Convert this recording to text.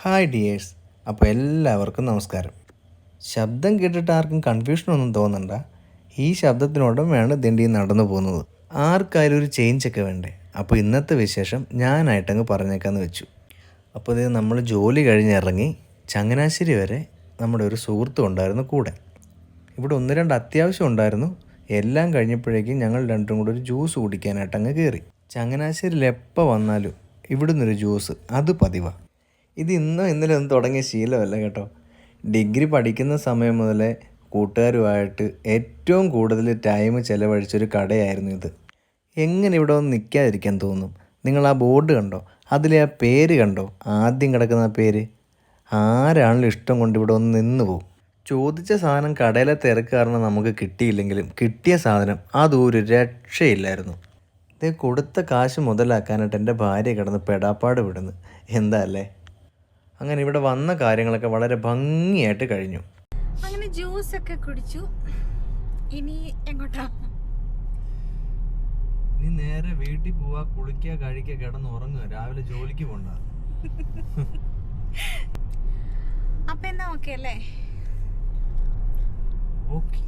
Hi dears. അപ്പോൾ എല്ലാവർക്കും നമസ്കാരം. ശബ്ദം കേട്ടിട്ട് ആർക്കും കൺഫ്യൂഷൻ ഒന്നും തോന്നണ്ട. ഈ ശബ്ദത്തിനോടമയാണ് ദിണ്ടി നടന്നു പോകുന്നത്. ആർക്കായാലും ഒരു ചേഞ്ച് ഒക്കെ വേണ്ടേ? അപ്പോൾ ഇന്നത്തെ വിശേഷം ഞാനായിട്ടങ്ങ് പറഞ്ഞേക്കാന്ന് വെച്ചു. അപ്പോൾ ഇത് നമ്മൾ ജോലി കഴിഞ്ഞിറങ്ങി ചങ്ങനാശ്ശേരി വരെ നമ്മുടെ ഒരു സുഹൃത്തും ഉണ്ടായിരുന്നു കൂടെ. ഇവിടെ ഒന്ന് രണ്ട് അത്യാവശ്യം ഉണ്ടായിരുന്നു. എല്ലാം കഴിഞ്ഞപ്പോഴേക്കും ഞങ്ങൾ രണ്ടും കൂടെ ഒരു ജ്യൂസ് കുടിക്കാനായിട്ട് അങ്ങ് കയറി. ചങ്ങനാശ്ശേരിയിൽ എപ്പോൾ വന്നാലും ഇവിടുന്നൊരു ജ്യൂസ് അത് പതിവാണ് ഇത് ഇന്നും ഇന്നലെ ഒന്നും തുടങ്ങിയ ശീലമല്ല കേട്ടോ. ഡിഗ്രി പഠിക്കുന്ന സമയം മുതലേ കൂട്ടുകാരുമായിട്ട് ഏറ്റവും കൂടുതൽ ടൈം ചിലവഴിച്ചൊരു കടയായിരുന്നു ഇത്. എങ്ങനെ ഇവിടെ ഒന്ന് നിൽക്കാതിരിക്കാൻ തോന്നും? നിങ്ങൾ ആ ബോർഡ് കണ്ടോ? അതിലെ ആ പേര് കണ്ടോ? ആദ്യം കിടക്കുന്ന ആ പേര്? ആരാണല്ലോ ഇഷ്ടം കൊണ്ട് ഇവിടെ ഒന്ന് നിന്ന് പോകും ചോദിച്ച സാധനം കടയിലെ തിരക്ക് കാരണം നമുക്ക് കിട്ടിയില്ലെങ്കിലും കിട്ടിയ സാധനം അതൊരു രക്ഷയില്ലായിരുന്നു. ഇത് കൊടുത്ത കാശ് മുതലാക്കാനായിട്ട് എന്റെ ഭാര്യ കിടന്ന് പെടാപ്പാട് വിടുന്നു. എന്താ അല്ലേ? അങ്ങനെ ഇവിടെ വന്ന കാര്യങ്ങളൊക്കെ വളരെ ഭംഗിയായിട്ട് കഴിഞ്ഞു. അങ്ങനെ ജ്യൂസ് ഒക്കെ കുടിച്ചു. ഇനി എങ്ങോട്ടാ? ഇനി നേരെ വീട്ടിൽ പോവാ കുളിക്കുക കഴിക്കുക കിടന്ന് ഉറങ്ങുക. രാവിലെ ജോലിക്ക് പോണ്ട. അപ്പൊ എന്നാ ഓക്കെ അല്ലേ? ഓക്കെ